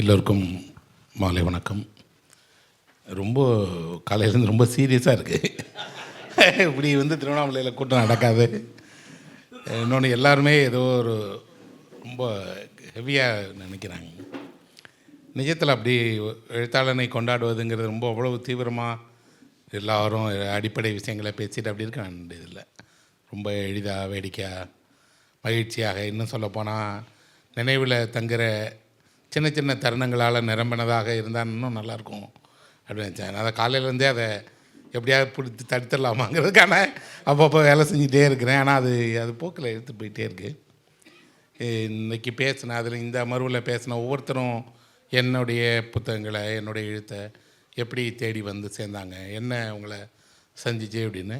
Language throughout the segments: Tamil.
எல்லோருக்கும் மாலை வணக்கம். ரொம்ப காலையிலேருந்து ரொம்ப சீரியஸாக இருக்குது இப்படி வந்து திருவண்ணாமலையில் கூட்டம் நடக்காது. இன்னொன்று எல்லாருமே ஏதோ ஒரு ரொம்ப ஹெவியாக நினைக்கிறாங்க. நிஜத்தில் அப்படி எழுத்தாளனை கொண்டாடுவதுங்கிறது ரொம்ப அவ்வளவு தீவிரமாக எல்லோரும் அடிப்படை விஷயங்களை பேசிட்டு அப்படி இருக்க வேண்டியதில்லை. ரொம்ப எளிதாக வேடிக்கையாக மகிழ்ச்சியாக இன்னும் சொல்லப்போனால் நினைவில் தங்குற சின்ன சின்ன தருணங்களால் நிரம்பினதாக இருந்தால் இன்னும் நல்லாயிருக்கும் அப்படின்னு நினச்சேன். அதை காலையிலேருந்தே அதை எப்படியாவது பிடிச்சி தடுத்துடலாமாங்கிறதுக்கான அப்பப்போ வேலை செஞ்சுட்டே இருக்கிறேன். ஆனால் அது அது போக்கில் எடுத்து போயிட்டே இருக்குது இன்றைக்கி பேசின அதில் இந்த அமர்வில் பேசின ஒவ்வொருத்தரும் என்னுடைய புத்தகங்களை என்னுடைய எழுத்தை எப்படி தேடி வந்து சேர்ந்தாங்க என்ன உங்களை சந்திச்சு அப்படின்னு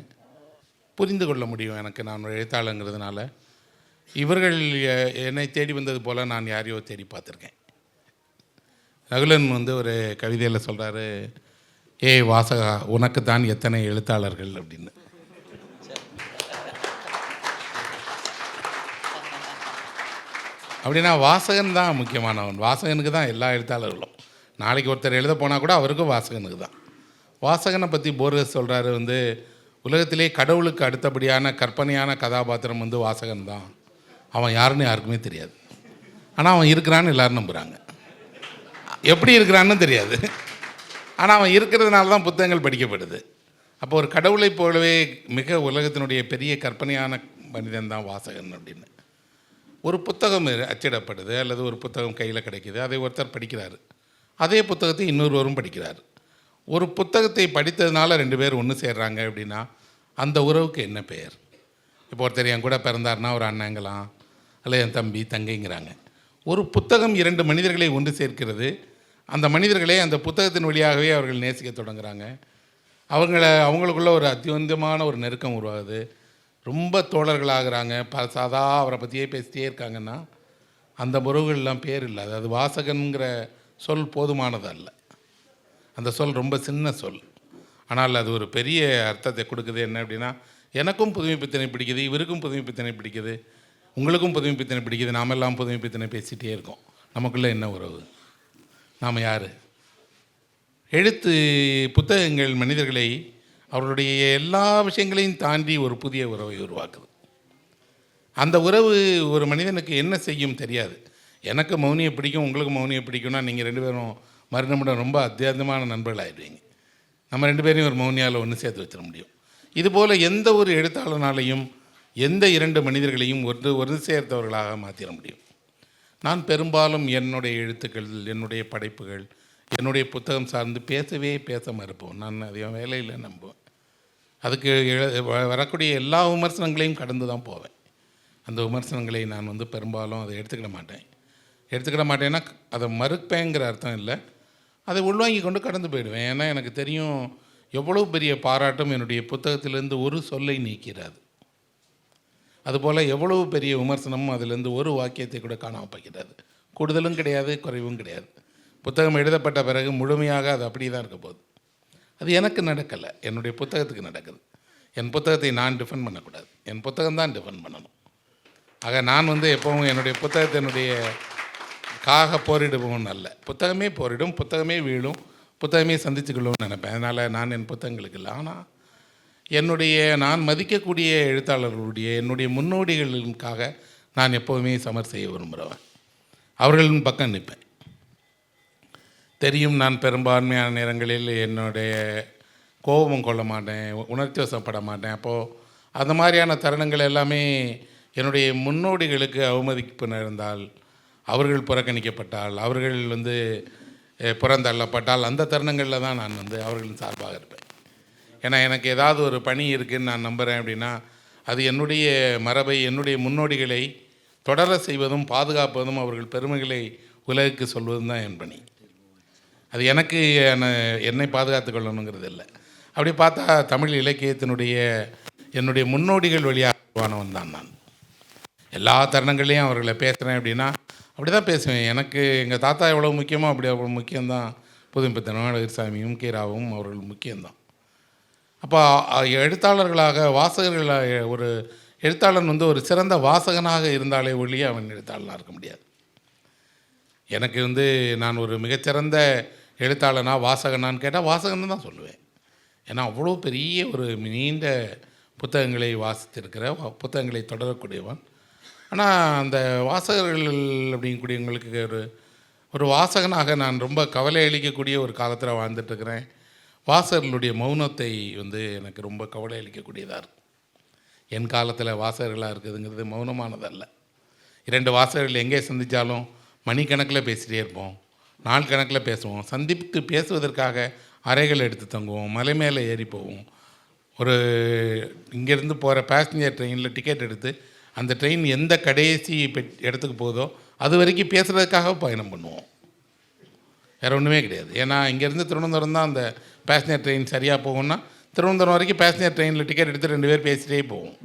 புரிந்து கொள்ள முடியும் எனக்கு. நான் ஒரு எழுத்தாளங்கிறதுனால இவர்கள் என்னை தேடி வந்தது போல் நான் யாரையோ தேடி பார்த்துருக்கேன். நகுலன் வந்து ஒரு கவிதையில் சொல்கிறாரு ஏய் வாசகா உனக்கு தான் எத்தனை எழுத்தாளர்கள்? அப்படின்னு. அப்படின்னா வாசகன் தான் முக்கியமானவன். வாசகனுக்கு தான் எல்லா எழுத்தாளர்களும். நாளைக்கு ஒருத்தர் எழுத போனால் கூட அவருக்கும் வாசகனுக்கு தான். வாசகனை பற்றி போர்கஸ் சொல்கிறாரு வந்து உலகத்திலே கடவுளுக்கு அடுத்தபடியான கற்பனையான கதாபாத்திரம் வந்து வாசகன் தான். அவன் யாருன்னு யாருக்குமே தெரியாது. ஆனால் அவன் இருக்கிறான்னு எல்லோரும் நம்புகிறாங்க எப்படி இருக்கிறான்னு தெரியாது. ஆனால் அவன் இருக்கிறதுனால தான் புத்தகங்கள் படிக்கப்படுது. அப்போ ஒரு கடவுளைப் போலவே மிக உலகத்தினுடைய பெரிய கற்பனையான மனிதன் தான் வாசகன் அப்படின்னு. ஒரு புத்தகம் அச்சிடப்படுது அல்லது ஒரு புத்தகம் கையில் கிடைக்குது அதை ஒருத்தர் படிக்கிறார். அதே புத்தகத்தை இன்னொருவரும் படிக்கிறார். ஒரு புத்தகத்தை படித்ததுனால ரெண்டு பேர் ஒன்று சேர்றாங்க அப்படின்னா அந்த உறவுக்கு என்ன பெயர்? இப்போ ஒருத்தர் என் கூட பிறந்தாருன்னா ஒரு அண்ணங்களாம் அல்ல என் தம்பி தங்கைங்கிறாங்க. ஒரு புத்தகம் இரண்டு மனிதர்களை ஒன்று சேர்க்கிறது அந்த மனிதர்களே அந்த புத்தகத்தின் வழியாகவே அவர்கள் நேசிக்க தொடங்குறாங்க. அவங்கள அவங்களுக்குள்ள ஒரு அத்தியந்தமான ஒரு நெருக்கம் உருவாகுது. ரொம்ப தோழர்களாகிறாங்க ப சதா அவரை பற்றியே பேசிட்டே இருக்காங்கன்னா அந்த உறவுகள்லாம் பேர் இல்லை. அதாவது வாசகன்கிற சொல் போதுமானது அல்ல. அந்த சொல் ரொம்ப சின்ன சொல். ஆனால் அது ஒரு பெரிய அர்த்தத்தை கொடுக்குது. என்ன அப்படின்னா எனக்கும் புதுமைப்பித்தனை பிடிக்குது இவருக்கும் புதுமைப்பித்தனை பிடிக்குது உங்களுக்கும் புதுமைப்பித்தனை பிடிக்குது நாமெல்லாம் புதுமைப்பித்தனை பேசிகிட்டே இருக்கோம். நமக்குள்ளே என்ன உறவு? நாம் யார்? எழுத்து புத்தகங்கள் மனிதர்களை அவருடைய எல்லா விஷயங்களையும் தாண்டி ஒரு புதிய உறவை உருவாக்குது. அந்த உறவு ஒரு மனிதனுக்கு என்ன செய்யும் தெரியாது. எனக்கு மௌனியை பிடிக்கும் உங்களுக்கு மௌனியை பிடிக்கும்னா நீங்கள் ரெண்டு பேரும் மறுநிமிடம் ரொம்ப அத்தியாவசியமான நண்பர்களாகிடுவீங்க நம்ம ரெண்டு பேரையும் ஒரு மௌனியால் ஒன்று சேர்த்து வச்சிட முடியும். இதுபோல் எந்த ஒரு எழுத்தாளனாலையும் எந்த இரண்டு மனிதர்களையும் ஒன்று ஒரு சேர்த்தவர்களாக மாற்றிட முடியும். நான் பெரும்பாலும் என்னுடைய எழுத்துக்கள் என்னுடைய படைப்புகள் என்னுடைய புத்தகம் சார்ந்து பேசவே பேச மறுப்போம். நான் அதிகம் வேலையில் நம்புவேன். அதுக்கு வரக்கூடிய எல்லா விமர்சனங்களையும் கடந்து தான் போவேன். அந்த விமர்சனங்களை நான் வந்து பெரும்பாலும் அதை எடுத்துக்கிட மாட்டேன். எடுத்துக்கிட மாட்டேன்னா அதை மறுப்பேங்கிற அர்த்தம் இல்லை. அதை உள்வாங்கி கொண்டு கடந்து போயிடுவேன். ஏன்னா எனக்கு தெரியும் எவ்வளோ பெரிய பாராட்டும் என்னுடைய புத்தகத்திலேருந்து ஒரு சொல்லை நீக்கிறாது. அதுபோல் எவ்வளவு பெரிய விமர்சனமும் அதிலிருந்து ஒரு வாக்கியத்தை கூட காணாமல் போகிறது கூடுதலும் கிடையாது குறைவும் கிடையாது. புத்தகம் எழுதப்பட்ட பிறகு முழுமையாக அது அப்படி தான் இருக்க போகுது. அது எனக்கு நடக்கலை. என்னுடைய புத்தகத்துக்கு நடக்குது. என் புத்தகத்தை நான் டிஃபெண்ட் பண்ணக்கூடாது. என் புத்தகம் தான் டிஃபெண்ட் பண்ணணும். ஆக நான் வந்து எப்போவும் என்னுடைய புத்தகத்தினுடைய காக போரிடுவோம்னு அல்ல. புத்தகமே போரிடும் புத்தகமே வீழும் புத்தகமே சந்திச்சுக்கொள்ளும்னு நினைப்பேன். அதனால் நான் என் புத்தகங்களுக்கு இல்லை. ஆனால் என்னுடைய நான் மதிக்கக்கூடிய எழுத்தாளர்களுடைய என்னுடைய முன்னோடிகளுக்காக நான் எப்போவுமே சமர் செய்ய விரும்புகிறவன். அவர்களின் பக்கம் நிற்பேன். தெரியும் நான் பெரும்பான்மையான நேரங்களில் என்னுடைய கோபம் கொள்ள மாட்டேன் உணர்ச்சி வசப்பட மாட்டேன். அப்போது அந்த மாதிரியான தருணங்கள் எல்லாமே என்னுடைய முன்னோடிகளுக்கு அவமதிப்பு நடந்தால் அவர்கள் புறக்கணிக்கப்பட்டால் அவர்கள் வந்து புறந்தள்ளப்பட்டால் அந்த தருணங்களில் தான் நான் வந்து அவர்களின் சார்பாக இருப்பேன். ஏன்னா எனக்கு ஏதாவது ஒரு பணி இருக்குதுன்னு நான் நம்புகிறேன் அப்படின்னா அது என்னுடைய மரபை என்னுடைய முன்னோடிகளை தொடர செய்வதும் பாதுகாப்பதும் அவர்கள் பெருமைகளை உலகுக்கு சொல்வதும் தான் என் பணி. அது எனக்கு என்னை பாதுகாத்து கொள்ளணுங்கிறது இல்லை. அப்படி பார்த்தா தமிழ் இலக்கியத்தினுடைய என்னுடைய முன்னோடிகள் வழியானவன் தான் நான். எல்லா தருணங்கள்லேயும் அவர்களை பேசுகிறேன் அப்படின்னா அப்படி தான் பேசுவேன். எனக்கு எங்கள் தாத்தா எவ்வளோ முக்கியமோ அப்படி அவ்வளோ முக்கியம்தான். புதும்பித்தனும் அழகிரிசாமியும் கீராவும் அவர்கள் முக்கியம்தான். அப்போ எழுத்தாளர்களாக வாசகர்களாக ஒரு எழுத்தாளன் வந்து ஒரு சிறந்த வாசகனாக இருந்தாலே ஒழிய அவன் எழுத்தாளனாக இருக்க முடியாது. எனக்கு வந்து நான் ஒரு மிகச்சிறந்த எழுத்தாளனா வாசகனான்னு கேட்டால் வாசகன்னு தான் சொல்லுவேன். ஏன்னா அவ்வளோ பெரிய ஒரு நீண்ட புத்தகங்களை வாசித்திருக்கிற புத்தகங்களை தொடரக்கூடியவன். ஆனால் அந்த வாசகர்கள் அப்படிங்கக்கூடியவங்களுக்கு ஒரு ஒரு வாசகனாக நான் ரொம்ப கவலை அளிக்கக்கூடிய ஒரு காலத்தில் வாழ்ந்துட்டுருக்கிறேன் வாசகர்களுடைய மௌனத்தை வந்து எனக்கு ரொம்ப கவலை அளிக்கக்கூடியதாக இருக்கும் என் காலத்தில் வாசகர்களாக இருக்குதுங்கிறது மௌனமானதல்ல. இரண்டு வாசகர்கள் எங்கே சந்தித்தாலும் மணிக்கணக்கில் பேசிகிட்டே இருப்போம். நாள் கணக்கில் பேசுவோம். சந்தித்து பேசுவதற்காக அறைகள் எடுத்து தங்குவோம். மலை மேலே ஏறி போவோம். ஒரு இங்கேருந்து போகிற பேசஞ்சர் ட்ரெயினில் டிக்கெட் எடுத்து அந்த ட்ரெயின் எந்த கடைசி பெட் இடத்துக்கு போதோ அது வரைக்கும் பேசுகிறதுக்காக பயணம் பண்ணுவோம். வேறு ஒன்றுமே கிடையாது. ஏன்னா இங்கேருந்து திருவனந்தபுரம் தான் அந்த பேசஞ்சர் ட்ரெயின் சரியாக போகும்னா திருவனந்தபுரம் வரைக்கும் பேசஞ்சர் ட்ரெயினில் டிக்கெட் எடுத்து ரெண்டு பேர் பேசிட்டே போவோம்.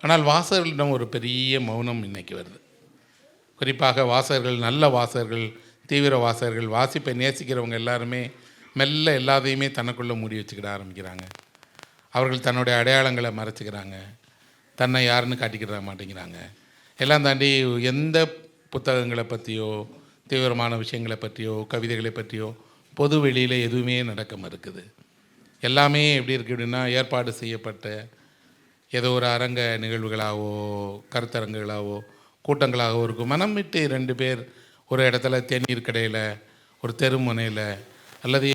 ஆனால் வாசகர்களிடம் ஒரு பெரிய மௌனம் இன்னைக்கு வருது. குறிப்பாக வாசகர்கள் நல்ல வாசகர்கள் தீவிர வாசகர்கள் வாசிப்பை நேசிக்கிறவங்க எல்லாருமே மெல்ல எல்லாத்தையுமே தனக்குள்ளே மூடி வச்சுக்கிட ஆரம்பிக்கிறாங்க. அவர்கள் தன்னுடைய அடையாளங்களை மறைச்சிக்கிறாங்க. தன்னை யாருன்னு காட்டிக்கிட மாட்டேங்கிறாங்க. எல்லாம் தாண்டி எந்த புத்தகங்களை பற்றியோ தீவிரமான விஷயங்களை பற்றியோ கவிதைகளை பற்றியோ பொது வெளியில் எதுவுமே நடக்க மறுக்குது எல்லாமே எப்படி இருக்குது அப்படின்னா ஏற்பாடு செய்யப்பட்ட ஏதோ ஒரு அரங்க நிகழ்வுகளாகவோ கருத்தரங்குகளாகவோ கூட்டங்களாகவோ இருக்கும். மனம் விட்டு ரெண்டு பேர் ஒரு இடத்துல தேநீர் கடையில் ஒரு தெருமுனையில் அல்லது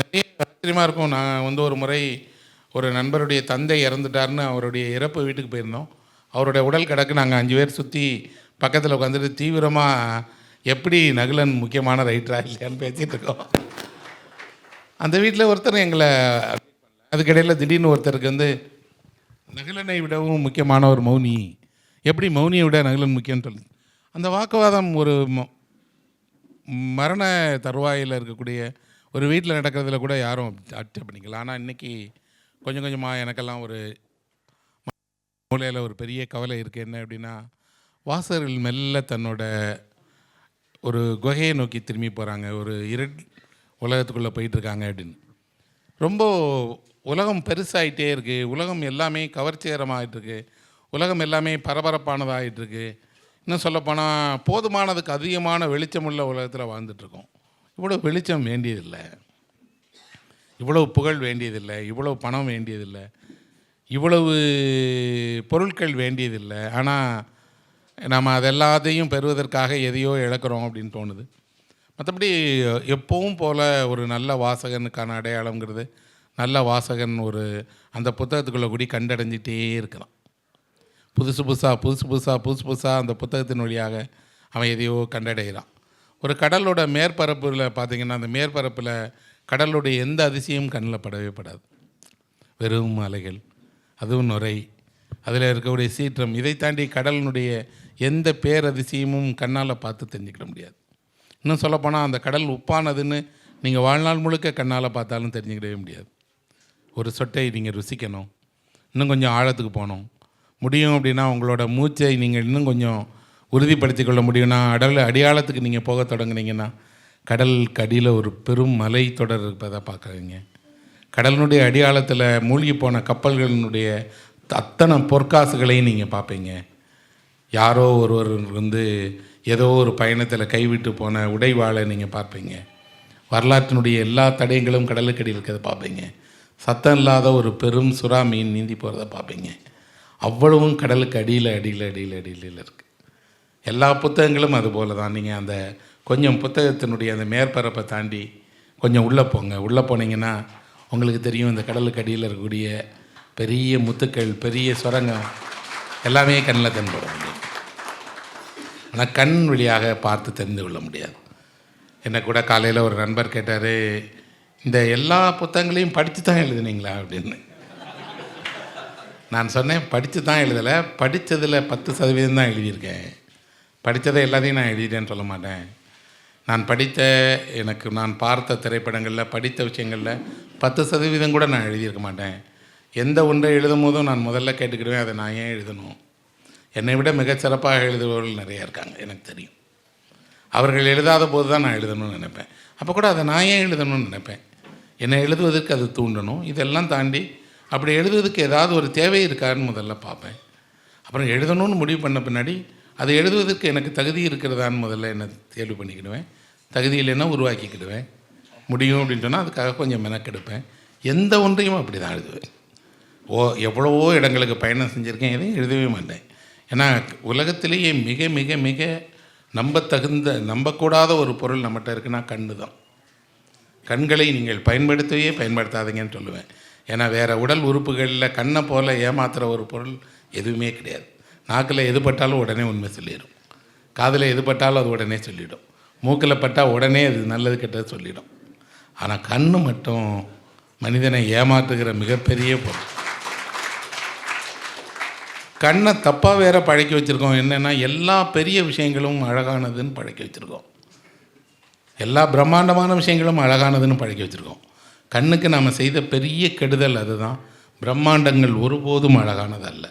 நிறைய ஆச்சரியமாக இருக்கும். நான் வந்து ஒரு முறை ஒரு நண்பருடைய தந்தை இறந்துட்டாருன்னு அவருடைய இறப்பு வீட்டுக்கு போயிருந்தோம். அவருடைய உடல் கிடக்கு. நாங்கள் அஞ்சு பேர் சுற்றி பக்கத்தில் உட்காந்துட்டு தீவிரமாக எப்படி நகுலன் முக்கியமான ரைட்டராக இல்லையான்னு பேசிகிட்டு இருக்கோம். அந்த வீட்டில் ஒருத்தர் எங்களை அதுக்கிடையில் திடீர்னு ஒருத்தருக்கு வந்து நகுலனை விடவும் முக்கியமான ஒரு மௌனி. எப்படி மௌனியை விட நகுலன் முக்கியம்னு சொல்லி. அந்த வாக்குவாதம் ஒரு மரண தருவாயில் இருக்கக்கூடிய ஒரு வீட்டில் நடக்கிறதுல கூட யாரும் அக்செப்ட் பண்ணிக்கல. ஆனால் இன்றைக்கி கொஞ்சம் கொஞ்சமாக எனக்கெல்லாம் ஒரு மூலையில் ஒரு பெரிய கவலை இருக்குது என்ன அப்படின்னா வாசகர்கள் மெல்ல தன்னோட ஒரு குகையை நோக்கி திரும்பி போகிறாங்க ஒரு இருட் உலகத்துக்குள்ளே போயிட்டுருக்காங்க அப்படின்னு. ரொம்ப உலகம் பெருசாகிட்டே இருக்குது உலகம் எல்லாமே கவர்ச்சிகரமாகிட்டுருக்கு உலகம் எல்லாமே பரபரப்பானதாகிட்டுருக்கு இன்னும் சொல்லப்போனால் போதுமானதுக்கு அதிகமான வெளிச்சமுள்ள உலகத்தில் வாழ்ந்துட்டுருக்கோம். இவ்வளோ வெளிச்சம் வேண்டியதில்லை. இவ்வளவு புகழ் வேண்டியதில்லை. இவ்வளவு பணம் வேண்டியதில்லை. இவ்வளவு பொருட்கள் வேண்டியதில்லை. ஆனால் நம்ம அதெல்லாத்தையும் பெறுவதற்காக எதையோ இழக்கிறோம் அப்படின்னு தோணுது. மற்றபடி எப்பவும் போல் ஒரு நல்ல வாசகனுக்கான அடையாளங்கிறது நல்ல வாசகன் ஒரு அந்த புத்தகத்துக்குள்ளே கூடி கண்டடைஞ்சிட்டே இருக்கிறான் புதுசு புதுசாக புதுசு புதுசாக புதுசு புதுசாக அந்த புத்தகத்தின் வழியாக அவன் எதையோ கண்டடைகிறான். ஒரு கடலோட மேற்பரப்பில் பார்த்திங்கன்னா அந்த மேற்பரப்பில் கடலுடைய எந்த அதிசயமும் கண்ணில் படவே படாது. வெறும் அலைகள் அதுவும் நுரை அதில் இருக்கக்கூடிய சீற்றம் இதை தாண்டி கடலினுடைய எந்த பேரதிசயமும் கண்ணால் பார்த்து தெரிஞ்சுக்கிட முடியாது. இன்னும் சொல்லப்போனால் அந்த கடல் உப்பானதுன்னு நீங்கள் வாழ்நாள் முழுக்க கண்ணால் பார்த்தாலும் தெரிஞ்சுக்கிடவே முடியாது. ஒரு சொட்டை நீங்கள் ருசிக்கணும். இன்னும் கொஞ்சம் ஆழத்துக்கு போகணும். முடியும் அப்படின்னா உங்களோட மூச்சை நீங்கள் இன்னும் கொஞ்சம் உறுதிப்படுத்திக் கொள்ள முடியும்னா அடல் அடியாளத்துக்கு நீங்கள் போக தொடங்குனீங்கன்னா கடலுக்கு அடியில் ஒரு பெரும் மலை தொடர் இருப்பதை பார்க்குறீங்க கடலினுடைய அடியாளத்தில் மூழ்கி போன கப்பல்களினுடைய அத்தனை பொற்காசுகளையும் நீங்கள் பார்ப்பீங்க. யாரோ ஒருவர் வந்து ஏதோ ஒரு பயணத்தில் கைவிட்டு போன உடைவாளை நீங்கள் பார்ப்பீங்க. வரலாற்றினுடைய எல்லா தடயங்களும் கடலுக்கடியில் இருக்கிறத பார்ப்பீங்க. சத்தம் இல்லாத ஒரு பெரும் சுறா மீன் நீந்தி போகிறத பார்ப்பீங்க. அவ்வளவும் கடலுக்கு அடியில் அடியில் அடியில் அடியில் இருக்குது எல்லா புத்தகங்களும் அது போல் தான் நீங்கள் அந்த கொஞ்சம் புத்தகத்தினுடைய அந்த மேற்பரப்பை தாண்டி கொஞ்சம் உள்ளே போங்க. உள்ளே போனீங்கன்னா உங்களுக்கு தெரியும் இந்த கடலுக்கு அடியில் இருக்கக்கூடிய பெரிய முத்துக்கள் பெரிய சுரங்கம் எல்லாமே கண்ணில் தென்படும். முடியும் ஆனால் கண் வழியாக பார்த்து தெரிந்து கொள்ள முடியாது. என்னை கூட காலையில் ஒரு நண்பர் கேட்டார் இந்த எல்லா புத்தகங்களையும் படித்து தான் எழுதுனீங்களா? அப்படின்னு. நான் சொன்னேன் படித்து தான் எழுதலை. படித்ததில் பத்து சதவீதம் தான் எழுதியிருக்கேன். படித்ததை எல்லாத்தையும் நான் எழுதிட்டேன்னு சொல்ல மாட்டேன். நான் படித்த எனக்கு நான் பார்த்த திரைப்படங்களில் படித்த விஷயங்களில் பத்து சதவீதம் கூட நான் எழுதியிருக்க மாட்டேன். எந்த ஒன்றை எழுதும் போதும் நான் முதல்ல கேட்டுக்கிடுவேன் அதை நான் ஏன் எழுதணும்? என்னை விட மிகச் சிறப்பாக எழுதுபவர்கள் நிறையா இருக்காங்க எனக்கு தெரியும். அவர்கள் எழுதாத போது தான் நான் எழுதணும்னு நினைப்பேன். அப்போ கூட அதை நான் ஏன் எழுதணும்னு நினைப்பேன்? என்னை எழுதுவதற்கு அது தூண்டணும். இதெல்லாம் தாண்டி அப்படி எழுதுவதற்கு ஏதாவது ஒரு தேவை இருக்கான்னு முதல்ல பார்ப்பேன். அப்புறம் எழுதணும்னு முடிவு பண்ண பின்னாடி அதை எழுதுவதற்கு எனக்கு தகுதி இருக்கிறதான்னு முதல்ல என்ன தேர்வு பண்ணிக்கிடுவேன். தகுதி இல்லைன்னா உருவாக்கிக்கிடுவேன். முடியும் அப்படின்னு சொன்னால் அதுக்காக கொஞ்சம் மெனக்கெடுப்பேன். எந்த ஒன்றையும் அப்படி தான் எழுதுவேன். ஓ எவ்வளவோ இடங்களுக்கு பயணம் செஞ்சுருக்கேன் எதையும் எழுதவே மாட்டேன். ஏன்னா உலகத்திலேயே மிக மிக மிக நம்பத்தகுந்த நம்பக்கூடாத ஒரு பொருள் நம்மகிட்ட இருக்குன்னா கண்ணு தான். கண்களை நீங்கள் பயன்படுத்தவே பயன்படுத்தாதீங்கன்னு சொல்லுவேன். ஏன்னா வேறு உடல் உறுப்புகளில் கண்ணை போல் ஏமாத்துகிற ஒரு பொருள் எதுவுமே கிடையாது. நாக்கில் எது பட்டாலும் உடனே உண்மை சொல்லிடும். காதில் எது பட்டாலும் அது உடனே சொல்லிடும். மூக்கில் பட்டால் உடனே அது நல்லது கெட்டது சொல்லிடும். ஆனால் கண்ணு மட்டும் மனிதனை ஏமாற்றுகிற மிகப்பெரிய பொருள். கண்ணை தப்பாக வேற பழக்கி வச்சுருக்கோம். என்னென்னா எல்லா பெரிய விஷயங்களும் அழகானதுன்னு பழக்கி வச்சுருக்கோம். எல்லா பிரம்மாண்டமான விஷயங்களும் அழகானதுன்னு பழக்கி வச்சுருக்கோம். கண்ணுக்கு நாம் செய்த பெரிய கெடுதல் அதுதான். பிரம்மாண்டங்கள் ஒருபோதும் அழகானதல்ல.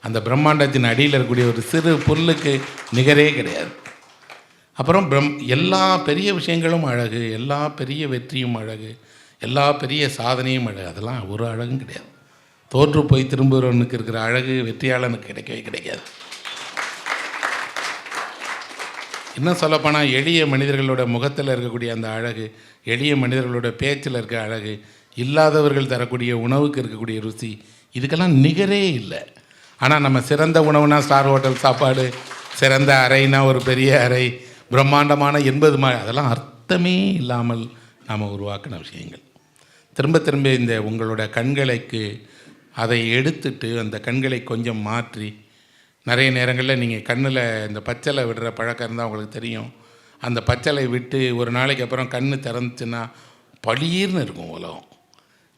அந்த பிரம்மாண்டத்தின் அடியில் இருக்கக்கூடிய ஒரு சிறு புல்லுக்கு நிகரே கிடையாது. அப்புறம் பிரம் எல்லா பெரிய விஷயங்களும் அழகு எல்லா பெரிய வெற்றியும் அழகு எல்லா பெரிய சாதனையும் அழகு. அதெல்லாம் ஒரு அழகும் கிடையாது. தோற்று போய் திரும்புகிறவனுக்கு இருக்கிற அழகு வெற்றியாளனுக்கு கிடைக்கவே கிடைக்காது. இன்னும் சொல்லப்போனால் எளிய மனிதர்களோட முகத்தில் இருக்கக்கூடிய அந்த அழகு எளிய மனிதர்களோட பேச்சில் இருக்க அழகு இல்லாதவர்கள் தரக்கூடிய உணவுக்கு இருக்கக்கூடிய ருசி இதுக்கெல்லாம் நிகரே இல்லை. ஆனால் நம்ம சிறந்த உணவுனா ஸ்டார் ஹோட்டல் சாப்பாடு சிறந்த அறைனா ஒரு பெரிய அறை பிரம்மாண்டமான எண்பது மா அதெல்லாம் அர்த்தமே இல்லாமல் நாம் உருவாக்கின விஷயங்கள். திரும்ப திரும்ப இந்த உங்களோட கண்களுக்கு அதை எடுத்துட்டு அந்த கண்களை கொஞ்சம் மாற்றி நிறைய நேரங்களில் நீங்கள் கண்ணில் இந்த பச்சலை விடுற பழக்கம் இருந்தால் உங்களுக்கு தெரியும். அந்த பச்சலை விட்டு ஒரு நாளைக்கு அப்புறம் கண் திறந்துச்சுன்னா பளீர்னு இருக்கும் உலகம்.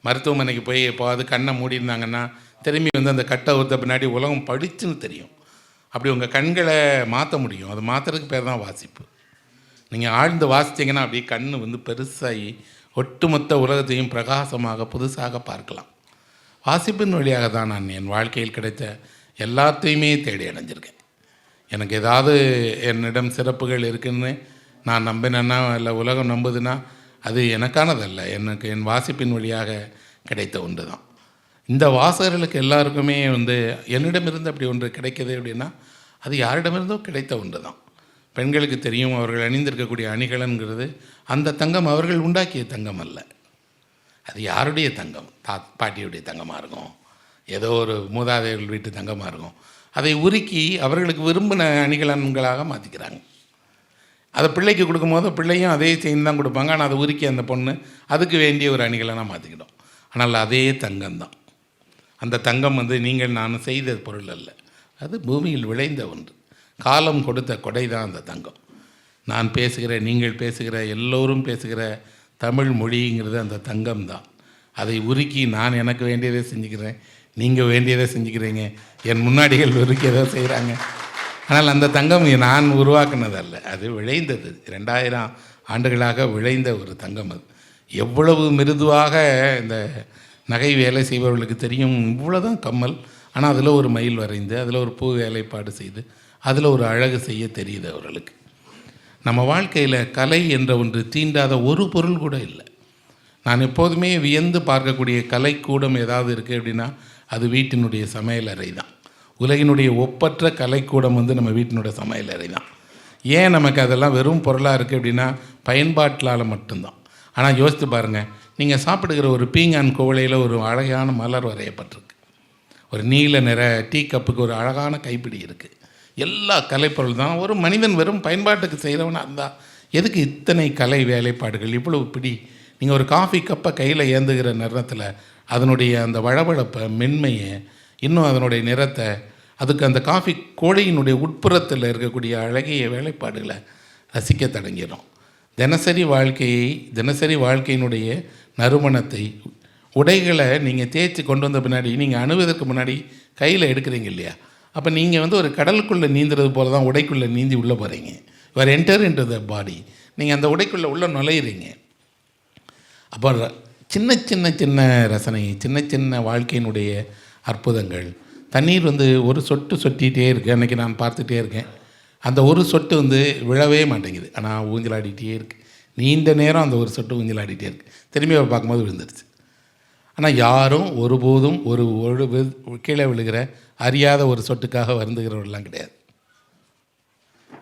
மருத்துவமனைக்கு போய் எப்போது கண்ணை மூடியிருந்தாங்கன்னா திரும்பி வந்து அந்த கட்டை ஊற்ற பின்னாடி உலகம் படிச்சுன்னு தெரியும். அப்படி உங்கள் கண்களை மாற்ற முடியும். அது மாற்றுறதுக்கு பேர் தான் வாசிப்பு. நீங்கள் ஆழ்ந்து வாசித்தீங்கன்னா அப்படியே கண் வந்து பெருசாகி ஒட்டுமொத்த உலகத்தையும் பிரகாசமாக புதுசாக பார்க்கலாம். வாசிப்பின் வழியாக தான் நான் என் வாழ்க்கையில் கிடைத்த எல்லாத்தையுமே தேடி அடைஞ்சிருக்கேன். எனக்கு ஏதாவது என்னிடம் சிறப்புகள் இருக்குன்னு நான் நம்பினேன்னா இல்லை உலகம் நம்புதுன்னா அது எனக்கானதல்ல. எனக்கு என் வாசிப்பின் வழியாக கிடைத்த ஒன்று தான் இந்த வாசகர்களுக்கு எல்லாருக்குமே வந்து என்னிடமிருந்து அப்படி ஒன்று கிடைக்கிது அப்படின்னா அது யாரிடமிருந்தோ கிடைத்த ஒன்று தான் பெண்களுக்கு தெரியும் அவர்கள் அணிந்திருக்கக்கூடிய அணிகலன்கிறது அந்த தங்கம் அவர்கள் உண்டாக்கிய தங்கம் அல்ல அது யாருடைய தங்கம்? தா பாட்டியுடைய தங்கமாக இருக்கும். ஏதோ ஒரு மூதாதையர்கள் வீட்டு தங்கமாக இருக்கும். அதை உருக்கி அவர்களுக்கு விரும்பின அணிகலன்களாக மாற்றிக்கிறாங்க அதை பிள்ளைக்கு கொடுக்கும்போது பிள்ளையும் அதே செயின் தான் கொடுப்பாங்க. ஆனால் அதை உருக்கி அந்த பொண்ணு அதுக்கு வேண்டிய ஒரு அணிகலனாக மாற்றிக்கிடும் ஆனால் அதே தங்கம் தான். அந்த தங்கம் வந்து நீங்கள் நான் செய்த பொருள் அல்ல. அது பூமியில் விளைந்த ஒன்று. காலம் கொடுத்த கொடை தான் அந்த தங்கம். நான் பேசுகிற நீங்கள் பேசுகிற எல்லோரும் பேசுகிற தமிழ் மொழிங்கிறது அந்த தங்கம் தான் அதை உருக்கி நான் எனக்கு வேண்டியதை செஞ்சுக்கிறேன் நீங்கள் வேண்டியதை செஞ்சுக்கிறீங்க என் முன்னாடிகள் உருக்கி ஏதோ செய்கிறாங்க ஆனால் அந்த தங்கம் நான் உருவாக்குனதல்ல அது விளைந்தது. ரெண்டாயிரம் ஆண்டுகளாக விளைந்த ஒரு தங்கம் அது. எவ்வளவு மிருதுவாக இந்த நகை வேலை செய்பவர்களுக்கு தெரியும் இவ்வளோதான் கம்மல். ஆனால் அதில் ஒரு மயில் வரைந்து அதில் ஒரு பூ வேலைப்பாடு செய்து அதில் ஒரு அழகு செய்ய தெரியுது அவர்களுக்கு. நம்ம வாழ்க்கையில் கலை என்ற ஒன்று தீண்டாத ஒரு பொருள் கூட இல்லை. நான் எப்போதுமே வியந்து பார்க்கக்கூடிய கலைக்கூடம் ஏதாவது இருக்குது அப்படின்னா அது வீட்டினுடைய சமையல் அறை தான் உலகினுடைய ஒப்பற்ற கலைக்கூடம் வந்து நம்ம வீட்டினுடைய சமையல் தான் ஏன் நமக்கு அதெல்லாம் வெறும் பொருளாக இருக்குது அப்படின்னா பயன்பாட்டிலால் மட்டும்தான். ஆனால் யோசித்து பாருங்கள் நீங்கள் சாப்பிடுகிற ஒரு பீங்கான் குவளையில் ஒரு அழகான மலர் வரையப்பட்டிருக்கு. ஒரு நீல நிற டீ கப்புக்கு ஒரு அழகான கைப்பிடி இருக்குது எல்லா கலைப்பொருள் தான். ஒரு மனிதன் வெறும் பயன்பாட்டுக்கு செய்கிறவனாக இருந்தால் எதுக்கு இத்தனை கலை வேலைப்பாடுகள்? இவ்வளவு பிடி. நீங்கள் ஒரு காஃபி கப்பை கையில் ஏந்துகிற நேரத்தில் அதனுடைய அந்த வழவழப்பை மென்மையை இன்னும் அதனுடைய நிறத்தை அதுக்கு அந்த காஃபி கோழியினுடைய உட்புறத்தில் இருக்கக்கூடிய அழகிய வேலைப்பாடுகளை ரசிக்க தொடங்கிடும் தினசரி வாழ்க்கையை தினசரி வாழ்க்கையினுடைய நறுமணத்தை உடைகளை நீங்கள் தேய்ச்சி கொண்டு வந்த பின்னாடி நீங்கள் அணுவதற்கு முன்னாடி கையில் எடுக்கிறீங்க இல்லையா? அப்போ நீங்கள் வந்து ஒரு கடலுக்குள்ளே நீந்துறது போல தான் உடைக்குள்ளே நீந்தி உள்ளே போகிறீங்க your enter into the body நீங்கள் அந்த உடைக்குள்ளே உள்ளே நுழையிறீங்க. அப்போ ர- சின்ன சின்ன சின்ன ரசனை சின்ன சின்ன வாழ்க்கையினுடைய அற்புதங்கள். தண்ணீர் வந்து ஒரு சொட்டு சொட்டிகிட்டே இருக்குது அன்றைக்கி நான் பார்த்துட்டே இருக்கேன். அந்த ஒரு சொட்டு வந்து விழவே மாட்டேங்குது. ஆனால் ஊஞ்சலாடிட்டே இருக்கு. நீண்ட நேரம் அந்த ஒரு சொட்டு ஊஞ்சலாடிட்டே இருக்குது திரும்பி அவர் பார்க்கும்போது விழுந்துருச்சு. ஆனால் யாரும் ஒருபோதும் ஒரு ஒரு கீழே விழுகிற அறியாத ஒரு சொட்டுக்காக வருந்துகிறவர்கள்லாம் கிடையாது.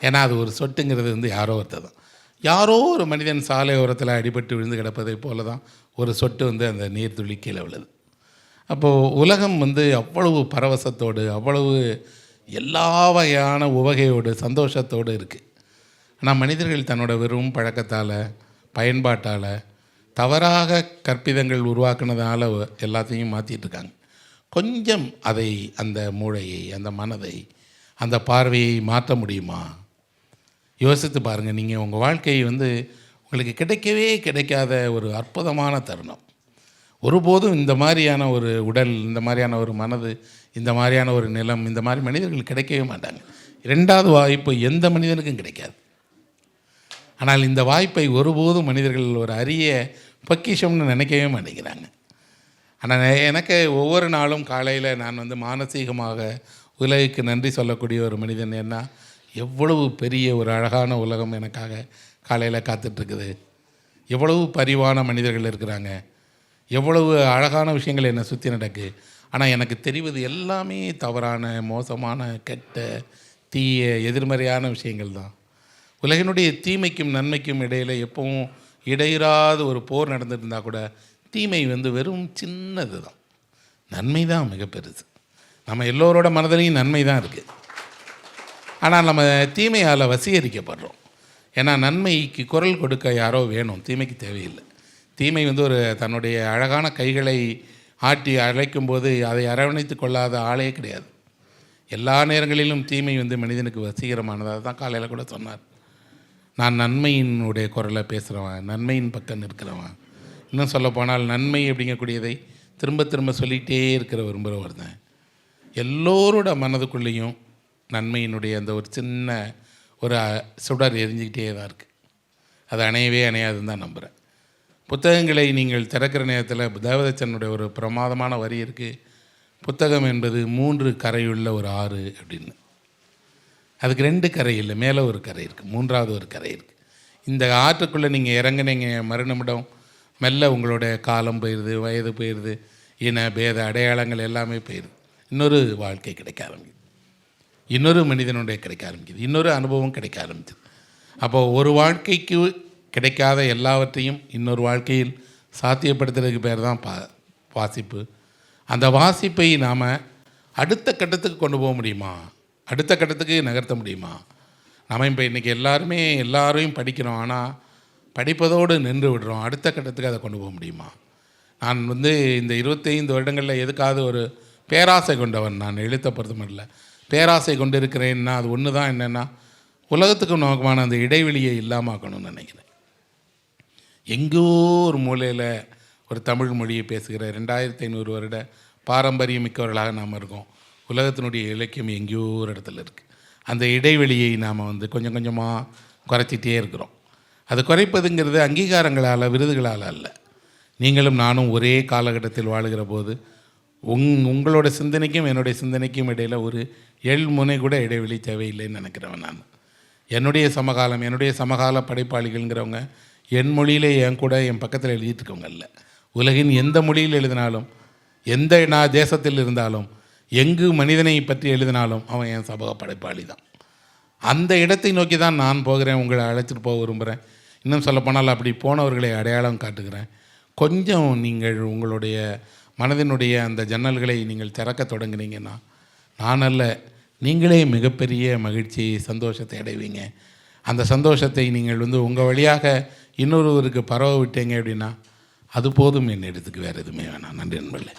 ஏன்னா அது ஒரு சொட்டுங்கிறது வந்து யாரோ ஒருத்தர் தான். யாரோ ஒரு மனிதன் சாலை ஓரத்தில் அடிபட்டு விழுந்து கிடப்பதை போல தான் ஒரு சொட்டு வந்து அந்த நீர்த்துளி கீழே விழுது. அப்போது உலகம் வந்து அவ்வளவு பரவசத்தோடு அவ்வளவு எல்லா வகையான உவகையோடு சந்தோஷத்தோடு இருக்குது ஆனால் மனிதர்கள் தன்னோட வெறும் பழக்கத்தால் பயன்பாட்டால் தவறாக கற்பிதங்கள் உருவாக்குனதால எல்லாத்தையும் மாற்றிட்டு இருக்காங்க கொஞ்சம் அதை அந்த மூளையை அந்த மனதை அந்த பார்வையை மாற்ற முடியுமா? யோசித்து பாருங்கள் நீங்கள் உங்கள் வாழ்க்கை வந்து உங்களுக்கு கிடைக்கவே கிடைக்காத ஒரு அற்புதமான தருணம். ஒருபோதும் இந்த மாதிரியான ஒரு உடல் இந்த மாதிரியான ஒரு மனது இந்த மாதிரியான ஒரு நிலம் இந்த மாதிரி மனிதர்கள் கிடைக்கவே மாட்டாங்க. ரெண்டாவது வாய்ப்பு எந்த மனிதனுக்கும் கிடைக்காது. ஆனால் இந்த வாய்ப்பை ஒருபோதும் மனிதர்கள் ஒரு அரிய பொக்கிஷம்னு நினைக்கவே மாட்டேங்கிறாங்க. ஆனால் எனக்கு ஒவ்வொரு நாளும் காலையில் நான் வந்து மானசீகமாக உலகுக்கு நன்றி சொல்லக்கூடிய ஒரு மனிதன் என்ன? எவ்வளவு பெரிய ஒரு அழகான உலகம் எனக்காக காலையில் காத்துட்ருக்குது. எவ்வளவு பரிவான மனிதர்கள் இருக்கிறாங்க. எவ்வளவு அழகான விஷயங்கள் என்னை சுற்றி நடக்கு. ஆனால் எனக்கு தெரிவது எல்லாமே தவறான மோசமான கெட்ட தீய எதிர்மறையான விஷயங்கள் தான். உலகினுடைய தீமைக்கும் நன்மைக்கும் இடையில் எப்பவும் இடையிறாத ஒரு போர் நடந்துட்டு இருந்தால் கூட தீமை வந்து வெறும் சின்னது தான். நன்மை தான் மிக நம்ம எல்லோரோட மனதிலையும் நன்மை தான் இருக்குது ஆனால் நம்ம தீமையால் வசீகரிக்கப்படுறோம். ஏன்னா நன்மைக்கு குரல் கொடுக்க யாரோ வேணும் தீமைக்கு தேவையில்லை. தீமை வந்து ஒரு தன்னுடைய அழகான கைகளை ஆட்டி அழைக்கும்போது அதை அரவணைத்து கொள்ளாத ஆளே கிடையாது. எல்லா நேரங்களிலும் தீமை வந்து மனிதனுக்கு வசீகரமானதாக தான் காலையில் கூட சொன்னார். நான் நன்மையினுடைய குரலை பேசுகிறவன் நன்மையின் பக்கம் இருக்கிறவன் இன்னும் சொல்லப்போனால் நன்மை அப்படிங்கக்கூடியதை திரும்ப திரும்ப சொல்லிகிட்டே இருக்கிற விரும்புகிறவர் தான் எல்லோரோட மனதுக்குள்ளேயும் நன்மையினுடைய அந்த ஒரு சின்ன ஒரு சுடர் எரிஞ்சுக்கிட்டே தான் இருக்குது அது அணையவே அணையாதுன்னு தான் நம்புகிறேன் புத்தகங்களை நீங்கள் திறக்கிற நேரத்தில் தேவதச்சனுடைய ஒரு பிரமாதமான வரி இருக்குது புத்தகம் என்பது மூன்று கரையுள்ள ஒரு ஆறு அப்படின்னு. அதுக்கு ரெண்டு கரை இல்லை மேலே ஒரு கரை இருக்குது மூன்றாவது ஒரு கரை இருக்குது இந்த ஆற்றுக்குள்ளே நீங்கள் இறங்குனீங்க மறுநிமிடம் மெல்ல உங்களோட காலம் போயிடுது வயது போயிடுது இன பேத அடையாளங்கள் எல்லாமே போயிடுது இன்னொரு வாழ்க்கை கிடைக்க ஆரம்பிக்குது. இன்னொரு மனிதனுடைய கிடைக்க ஆரம்பிக்குது. இன்னொரு அனுபவம் கிடைக்க ஆரம்பிக்குது. அப்போ ஒரு வாழ்க்கைக்கு கிடைக்காத எல்லாவற்றையும் இன்னொரு வாழ்க்கையில் சாத்தியப்படுத்துறதுக்கு பேர் தான் பா வாசிப்பு. அந்த வாசிப்பை நாம் அடுத்த கட்டத்துக்கு கொண்டு போக முடியுமா? அடுத்த கட்டத்துக்கு நகர்த்த முடியுமா? நம்ம இப்போ இன்றைக்கி எல்லாருமே எல்லாரையும் படிக்கிறோம் ஆனால் படிப்பதோடு நின்று விடுறோம். அடுத்த கட்டத்துக்கு அதை கொண்டு போக முடியுமா? நான் வந்து இந்த இருபத்தைந்து வருடங்களில் எதுக்காவது ஒரு பேராசை கொண்டவன். நான் எழுத்த பொறுத்த பேராசை கொண்டு இருக்கிறேன்னா அது ஒன்று தான் என்னென்னா உலகத்துக்கும் நோக்கமான அந்த இடைவெளியை இல்லாமல் ஆக்கணும்னு நினைக்கிறேன். எங்கோ ஒரு மூலையில் ஒரு தமிழ் மொழியை பேசுகிற ரெண்டாயிரத்தி ஐநூறு வருட பாரம்பரியம் மிக்கவர்களாக நாம் இருக்கோம். உலகத்தினுடைய இலக்கியம் எங்கேயோ ஒரு இடத்துல இருக்குது அந்த இடைவெளியை நாம் வந்து கொஞ்சம் கொஞ்சமாக குறைச்சிட்டே இருக்கிறோம். அது குறைப்பதுங்கிறது அங்கீகாரங்களால் விருதுகளால் அல்ல. நீங்களும் நானும் ஒரே காலகட்டத்தில் வாழுகிற போது உங் உங்களோட சிந்தனைக்கும் என்னுடைய சிந்தனைக்கும் இடையில் ஒரு எள் முனை கூட இடைவெளி தேவையில்லைன்னு நினைக்கிறவன் நான். என்னுடைய சமகாலம் என்னுடைய சமகால படைப்பாளிகள்ங்கிறவங்க என் மொழியிலே என் கூட என் பக்கத்தில் எழுதிட்டு இருக்கவங்க இல்லை உலகின் எந்த மொழியில் எழுதினாலும் எந்த நான் தேசத்தில் இருந்தாலும் எங்கு மனிதனை பற்றி எழுதினாலும் அவன் என் சமூக படைப்பாளி தான் அந்த இடத்தை நோக்கி தான் நான் போகிறேன் உங்களை அழைச்சிட்டு போக விரும்புகிறேன் இன்னும் சொல்லப்போனால் அப்படி போனவர்களை அடையாளம் காட்டுகிறேன். கொஞ்சம் நீங்கள் உங்களுடைய மனதினுடைய அந்த ஜன்னல்களை நீங்கள் திறக்க தொடங்குனீங்கன்னா நான் அல்ல நீங்களே மிகப்பெரிய மகிழ்ச்சி சந்தோஷத்தை அடைவீங்க. அந்த சந்தோஷத்தை நீங்கள் வந்து உங்கள் வழியாக இன்னொருவருக்கு பரவ விட்டீங்க அப்படின்னா அது போதும் என் இடத்துக்கு வேறு எதுவுமே வேணாம். நன்றி நண்பர்களே.